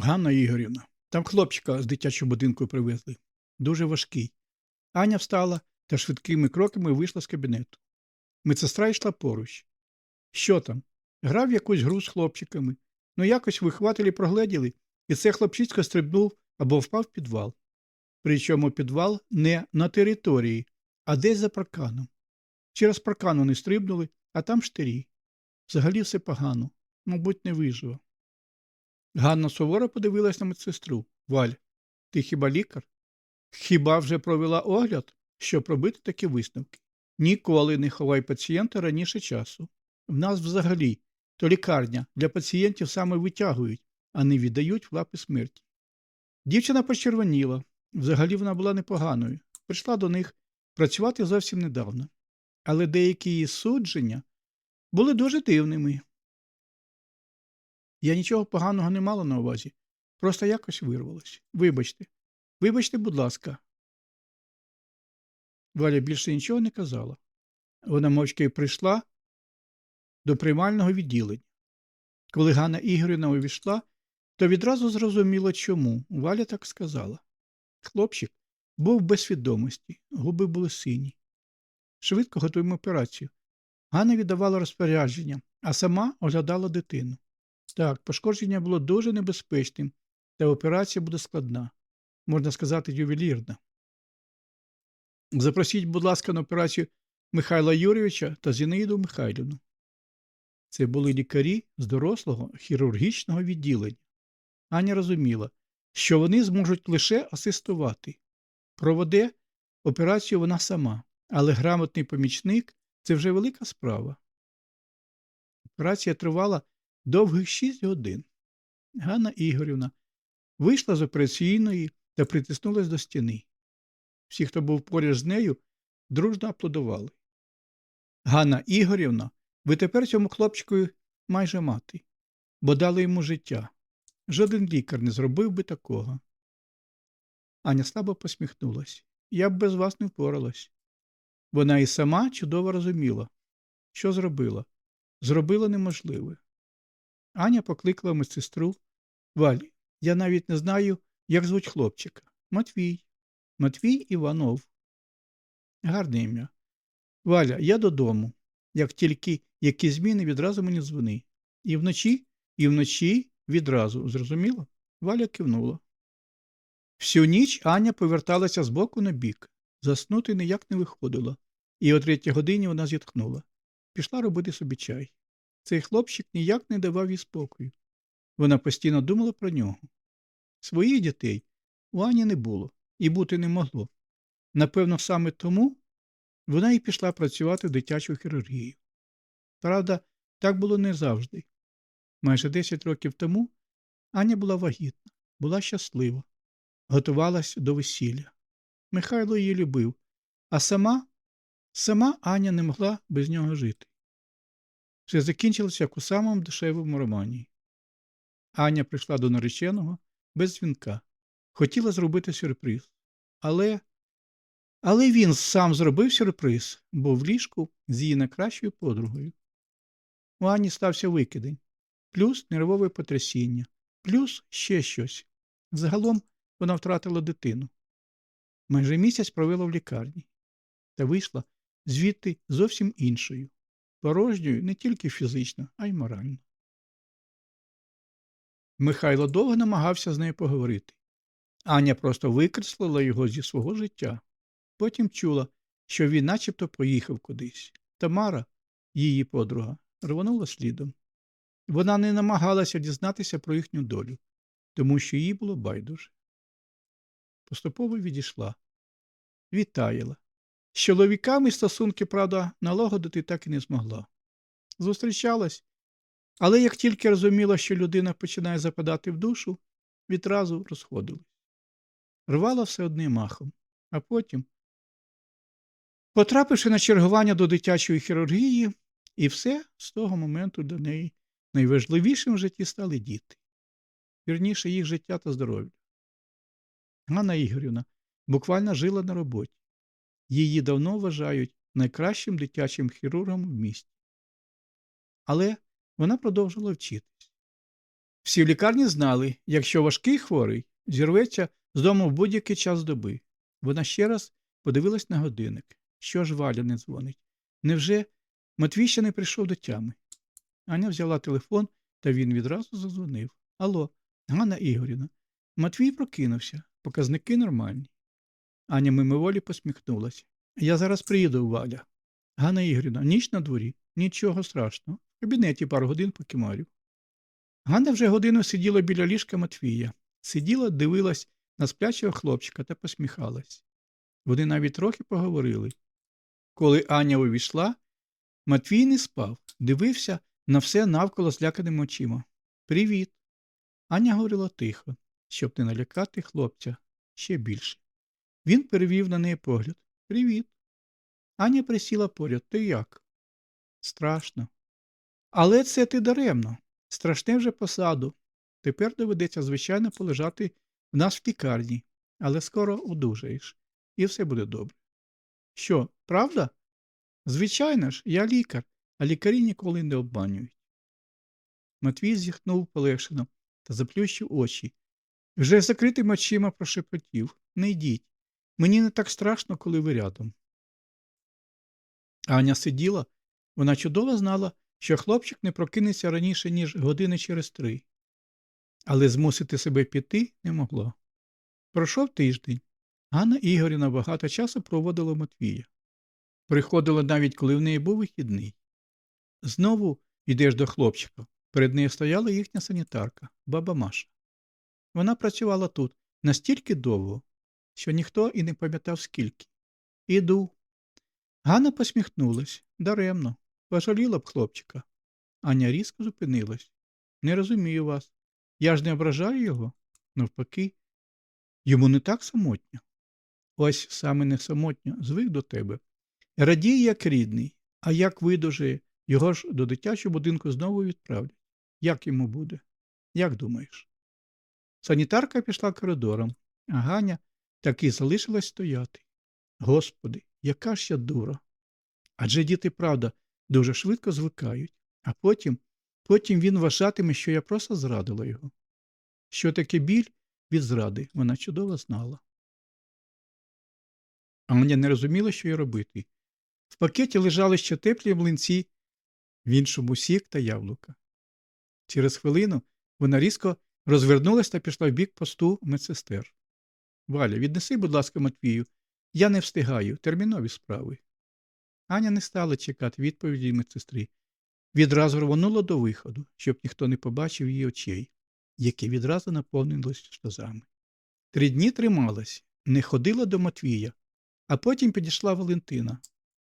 Ганна Ігорівна, там хлопчика з дитячого будинку привезли. Дуже важкий. Аня встала та швидкими кроками вийшла з кабінету. Медсестра йшла поруч. Що там? Грав якусь гру з хлопчиками. Ну якось вихвателі прогледіли, і це хлопчисько стрибнув або впав в підвал. Причому підвал не на території, а десь за парканом. Через паркан вони стрибнули, а там штирі. Взагалі все погано, мабуть, не виживе. Ганна суворо подивилась на медсестру. Валь, ти хіба лікар? Хіба вже провела огляд, щоб робити такі висновки? Ніколи не ховай пацієнта раніше часу. В нас взагалі то лікарня для пацієнтів саме витягують, а не віддають в лапи смерті. Дівчина почервоніла. Взагалі вона була непоганою. Прийшла до них працювати зовсім недавно. Але деякі її судження були дуже дивними. Я нічого поганого не мала на увазі, просто якось вирвалось. Вибачте, вибачте, будь ласка. Валя більше нічого не казала. Вона мовчки прийшла до приймального відділення. Коли Ганна Ігорівна увійшла, то відразу зрозуміла, чому Валя так сказала. Хлопчик був без свідомості, губи були сині. Швидко готуємо операцію. Ганна віддавала розпорядження, а сама оглядала дитину. Так, пошкодження було дуже небезпечним, та операція буде складна, можна сказати, ювелірна. Запросіть, будь ласка, на операцію Михайла Юрійовича та Зінаїду Михайлівну. Це були лікарі з дорослого хірургічного відділення. Аня розуміла, що вони зможуть лише асистувати. Проведе операцію вона сама, але грамотний помічник це вже велика справа. Операція тривала довгих шість годин. Ганна Ігорівна вийшла з операційної та притиснулась до стіни. Всі, хто був поряд з нею, дружно аплодували. Ганна Ігорівна, ви тепер цьому хлопчику майже мати, бо дали йому життя. Жоден лікар не зробив би такого. Аня слабо посміхнулась. Я б без вас не впоралась. Вона і сама чудово розуміла, що зробила. Зробила неможливе. Аня покликала медсестру. Валі, я навіть не знаю, як звуть хлопчика. Матвій. Матвій Іванов. Гарне ім'я. Валя, я додому. Як тільки які зміни, відразу мені дзвони. І вночі, і вночі відразу. Зрозуміло? Валя кивнула. Всю ніч Аня поверталася з боку на бік. Заснути ніяк не виходила. І о третій годині вона зітхнула. Пішла робити собі чай. Цей хлопчик ніяк не давав їй спокою. Вона постійно думала про нього. Своїх дітей у Ані не було і бути не могло. Напевно, саме тому вона і пішла працювати в дитячу хірургію. Правда, так було не завжди. Майже 10 років тому Аня була вагітна, була щаслива, готувалась до весілля. Михайло її любив, а сама, сама Аня не могла без нього жити. Все закінчилося як у самому дешевому романі. Аня прийшла до нареченого без дзвінка. Хотіла зробити сюрприз. Але Але він сам зробив сюрприз, бо в ліжку з її найкращою подругою. У Ані стався викидень, плюс нервове потрясіння, плюс ще щось. Загалом вона втратила дитину. Майже місяць провела в лікарні та вийшла звідти зовсім іншою порожньою не тільки фізично, а й морально. Михайло довго намагався з нею поговорити. Аня просто викреслила його зі свого життя. Потім чула, що він начебто поїхав кудись. Тамара, її подруга, рвонула слідом. Вона не намагалася дізнатися про їхню долю, тому що їй було байдуже. Поступово відійшла, вітаяла, з чоловіками стосунки, правда, налагодити так і не змогла. Зустрічалась, але як тільки розуміла, що людина починає западати в душу, відразу розходилась. Рвала все одним махом, а потім, потрапивши на чергування до дитячої хірургії, і все з того моменту для неї найважливішим в житті стали діти, вірніше їх життя та здоров'я. Ганна Ігорівна буквально жила на роботі. Її давно вважають найкращим дитячим хірургом в місті. Але вона продовжила вчитись. Всі в лікарні знали, якщо важкий хворий, зірветься з дому в будь-який час доби. Вона ще раз подивилась на годинник. Що ж Валя не дзвонить? Невже Матвій ще не прийшов до тями? Аня взяла телефон, та він відразу задзвонив. Алло, Ганна Ігорівна. Матвій прокинувся. Показники нормальні. Аня мимоволі посміхнулася. Я зараз приїду, Валя. Ганна Ігорівна, ніч на дворі. Нічого страшного. В кабінеті пару годин покимарю. Ганна вже годину сиділа біля ліжка Матвія. Сиділа, дивилась на сплячого хлопчика та посміхалась. Вони навіть трохи поговорили. Коли Аня увійшла, Матвій не спав, дивився на все навколо зляканими очима. Привіт. Аня говорила тихо, щоб не налякати хлопця ще більше. Він перевів на неї погляд. Привіт. Аня присіла поряд. Ти як? Страшно. Але це ти даремно. Страшне вже посаду. Тепер доведеться, звичайно, полежати в нас в лікарні, але скоро одужаєш, і все буде добре. Що, правда? Звичайно ж, я лікар, а лікарі ніколи не обманюють. Матвій зіхнув полегшено та заплющив очі. Вже закритими очима прошепотів Не йдіть. Мені не так страшно, коли ви рядом. Аня сиділа, вона чудово знала, що хлопчик не прокинеться раніше, ніж години через три, але змусити себе піти не могла. Пройшов тиждень. Ганна Ігорівна багато часу проводила Матвія. Приходила навіть, коли в неї був вихідний. Знову йдеш до хлопчика. Перед нею стояла їхня санітарка, баба Маша. Вона працювала тут настільки довго, що ніхто і не пам'ятав скільки. Іду. Ганна посміхнулась даремно, пожаліла б хлопчика. Аня різко зупинилась. Не розумію вас. Я ж не ображаю його. Навпаки, йому не так самотньо. Ось саме не самотньо, звик до тебе. Радій, як рідний, а як видужає, його ж до дитячого будинку знову відправлять. Як йому буде? Як думаєш? Санітарка пішла коридором, а Ганя так і залишилась стояти. Господи, яка ж я дура. Адже діти, правда, дуже швидко звикають, а потім, потім він вважатиме, що я просто зрадила його. Що таке біль від зради, вона чудово знала. Аня не розуміла, що й робити. В пакеті лежали ще теплі млинці, в іншому сік та яблука. Через хвилину вона різко розвернулась та пішла в бік посту медсестер. Валя, віднеси, будь ласка, Матвію, я не встигаю, термінові справи. Аня не стала чекати відповіді медсестри. Відразу рвонула до виходу, щоб ніхто не побачив її очей, які відразу наповнились сльозами. Три дні трималась, не ходила до Матвія, а потім підійшла Валентина.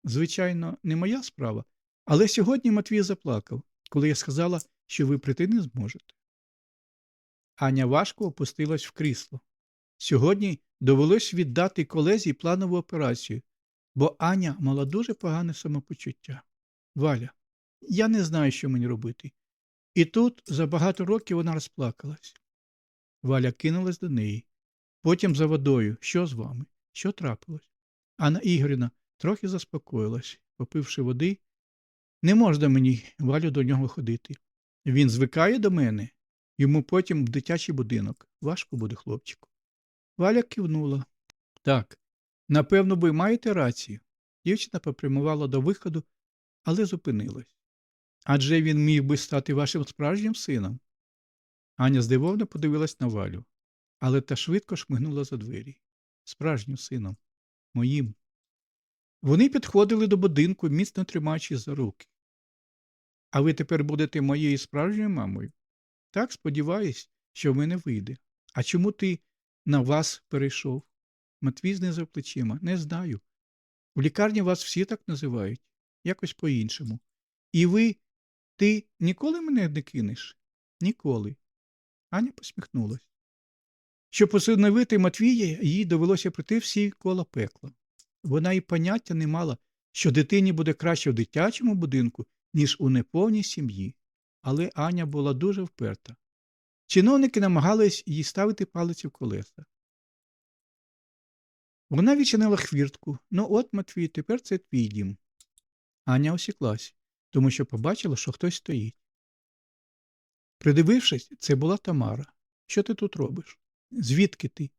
Звичайно, не моя справа, але сьогодні Матвій заплакав, коли я сказала, що ви прийти не зможете. Аня важко опустилась в крісло. Сьогодні довелось віддати колезі планову операцію, бо Аня мала дуже погане самопочуття. Валя, я не знаю, що мені робити. І тут за багато років вона розплакалась. Валя кинулась до неї. Потім за водою. Що з вами? Що трапилось? Анна Ігорівна трохи заспокоїлась, попивши води. Не можна мені, Валю, до нього ходити. Він звикає до мене, йому потім в дитячий будинок. Важко буде хлопчику. Валя кивнула. Так, напевно, ви маєте рацію. Дівчина попрямувала до виходу, але зупинилась. Адже він міг би стати вашим справжнім сином. Аня здивовано подивилась на Валю, але та швидко шмигнула за двері. Справжнім сином, моїм. Вони підходили до будинку, міцно тримаючи за руки. А ви тепер будете моєю справжньою мамою? Так, сподіваюсь, що в мене вийде. А чому ти на вас перейшов? Матвій знизав плечима. Не знаю. В лікарні вас всі так називають, якось по-іншому. І ви, ти ніколи мене не кинеш? Ніколи. Аня посміхнулась. Щоб посиновити Матвія, їй довелося пройти всі кола пекла. Вона і поняття не мала, що дитині буде краще в дитячому будинку, ніж у неповній сім'ї. Але Аня була дуже вперта. Чиновники намагались їй ставити палиці в колеса. Вона відчинила хвіртку. Ну от, Матвій, тепер це твій дім. Аня осіклась, тому що побачила, що хтось стоїть. Придивившись, це була Тамара. Що ти тут робиш? Звідки ти?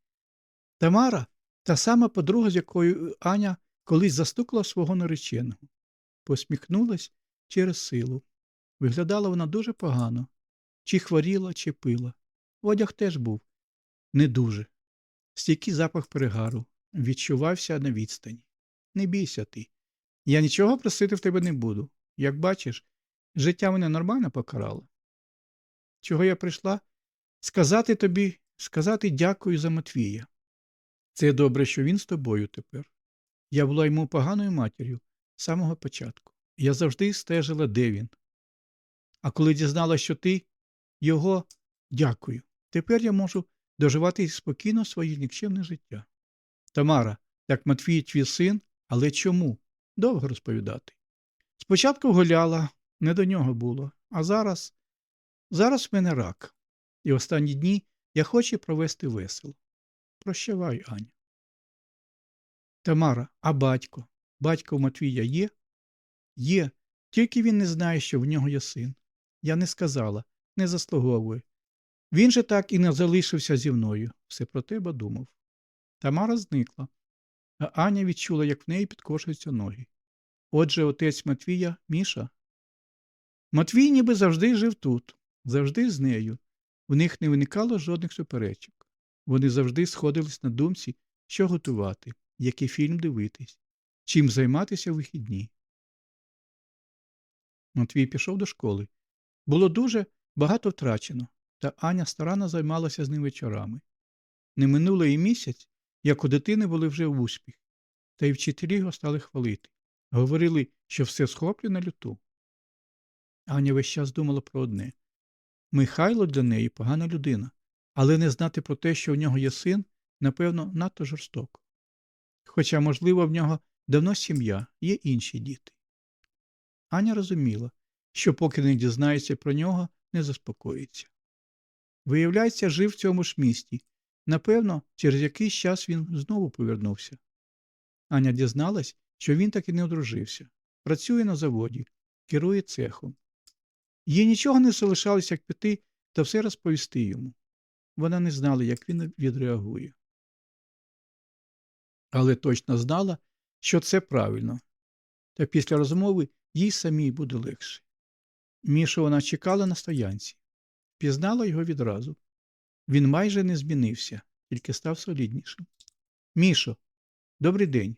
Тамара та сама подруга, з якою Аня колись застукала свого нареченого. Посміхнулась через силу. Виглядала вона дуже погано. Чи хворіла, чи пила. Одяг теж був не дуже. Стійкий запах перегару відчувався на відстані. Не бійся ти. Я нічого просити в тебе не буду. Як бачиш, життя мене нормально покарало. Чого я прийшла? Сказати тобі, сказати дякую за Матвія. Це добре, що він з тобою тепер. Я була йому поганою матір'ю з самого початку. Я завжди стежила, де він. А коли дізналася, що ти його дякую. Тепер я можу доживати спокійно своє нікчемне життя. Тамара, так Матвій твій син, але чому? Довго розповідати. Спочатку гуляла, не до нього було, а зараз. Зараз в мене рак. І останні дні я хочу провести весело. Прощавай, Аня. Тамара, а батько? Батько Матвія є? Є, тільки він не знає, що в нього є син. Я не сказала, не заслуговує. Він же так і не залишився зі мною, все про тебе думав. Тамара зникла, а Аня відчула, як в неї підкошуються ноги. Отже, отець Матвія Міша. Матвій ніби завжди жив тут, завжди з нею. У них не виникало жодних суперечок. Вони завжди сходились на думці, що готувати, який фільм дивитись, чим займатися в вихідні. Матвій пішов до школи. Було дуже багато втрачено, та Аня старанно займалася з ним вечорами. Не минуло і місяць, як у дитини були вже в успіх, та й вчителі його стали хвалити. Говорили, що все схоплює на люту. Аня весь час думала про одне Михайло для неї погана людина, але не знати про те, що в нього є син, напевно, надто жорстоко. Хоча, можливо, в нього давно сім'я, є інші діти. Аня розуміла, що поки не дізнається про нього, не заспокоїться. Виявляється, жив в цьому ж місті. Напевно, через якийсь час він знову повернувся. Аня дізналась, що він таки не одружився, працює на заводі, керує цехом. Їй нічого не залишалось, як піти та все розповісти йому. Вона не знала, як він відреагує. Але точно знала, що це правильно, та після розмови їй самій буде легше. Мішу вона чекала на стоянці, пізнала його відразу. Він майже не змінився, тільки став соліднішим. Мішо, добрий день.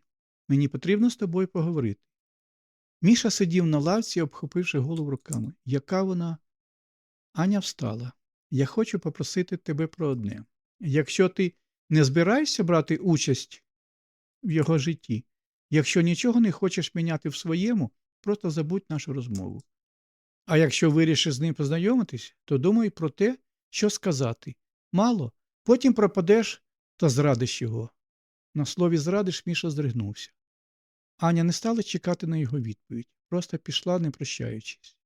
Мені потрібно з тобою поговорити. Міша сидів на лавці, обхопивши голову руками. Яка вона? Аня встала. Я хочу попросити тебе про одне. Якщо ти не збираєшся брати участь в його житті, якщо нічого не хочеш міняти в своєму, просто забудь нашу розмову. А якщо вирішиш з ним познайомитись, то думай про те, що сказати. Мало, потім пропадеш та зрадиш його. На слові зрадиш Міша здригнувся. Аня не стала чекати на його відповідь, просто пішла, не прощаючись.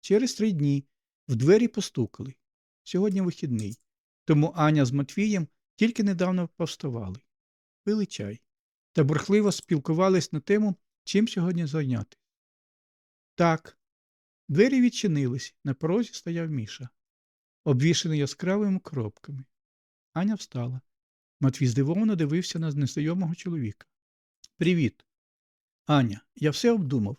Через три дні в двері постукали. Сьогодні вихідний, тому Аня з Матвієм тільки недавно повставали, пили чай та бурхливо спілкувались на тему, чим сьогодні зайняти. Так, двері відчинились, на порозі стояв Міша, обвішаний яскравими коробками. Аня встала. Матвій здивовано дивився на незнайомого чоловіка. Привіт. Аня, я все обдумав.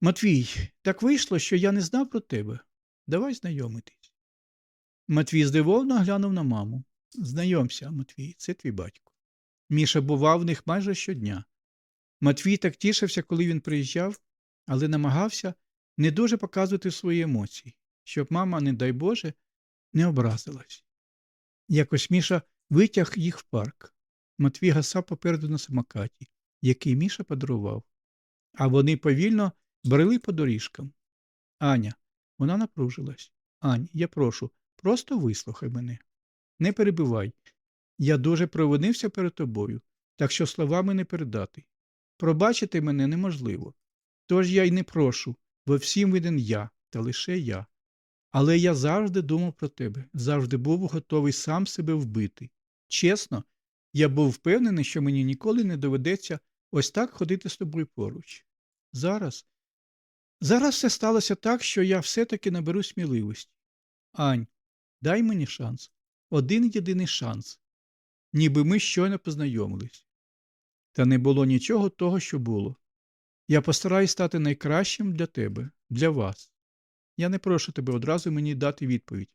Матвій, так вийшло, що я не знав про тебе. Давай знайомитись. Матвій здивовано глянув на маму. Знайомся, Матвій, це твій батько. Міша бував в них майже щодня. Матвій так тішився, коли він приїжджав, але намагався не дуже показувати свої емоції, щоб мама, не дай Боже, не образилась. Якось Міша витяг їх в парк. Матвій гасав попереду на самокаті, який Міша подарував. А вони повільно брели по доріжкам. Аня, вона напружилась. Ань, я прошу, просто вислухай мене. Не перебивай. Я дуже провинився перед тобою, так що словами не передати. Пробачити мене неможливо. Тож я й не прошу, бо всім виден я, та лише я. Але я завжди думав про тебе, завжди був готовий сам себе вбити. Чесно, я був впевнений, що мені ніколи не доведеться ось так ходити з тобою поруч. Зараз. Зараз все сталося так, що я все таки наберу сміливості. Ань, дай мені шанс. Один єдиний шанс. Ніби ми щойно познайомились. Та не було нічого того, що було. Я постараюсь стати найкращим для тебе, для вас. Я не прошу тебе одразу мені дати відповідь.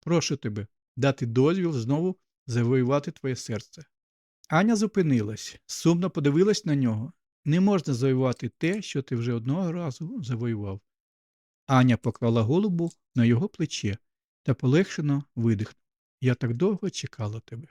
Прошу тебе дати дозвіл знову завоювати твоє серце. Аня зупинилась, сумно подивилась на нього. Не можна завоювати те, що ти вже одного разу завоював. Аня поклала голову на його плече та полегшено видихнула. Я так довго чекала тебе.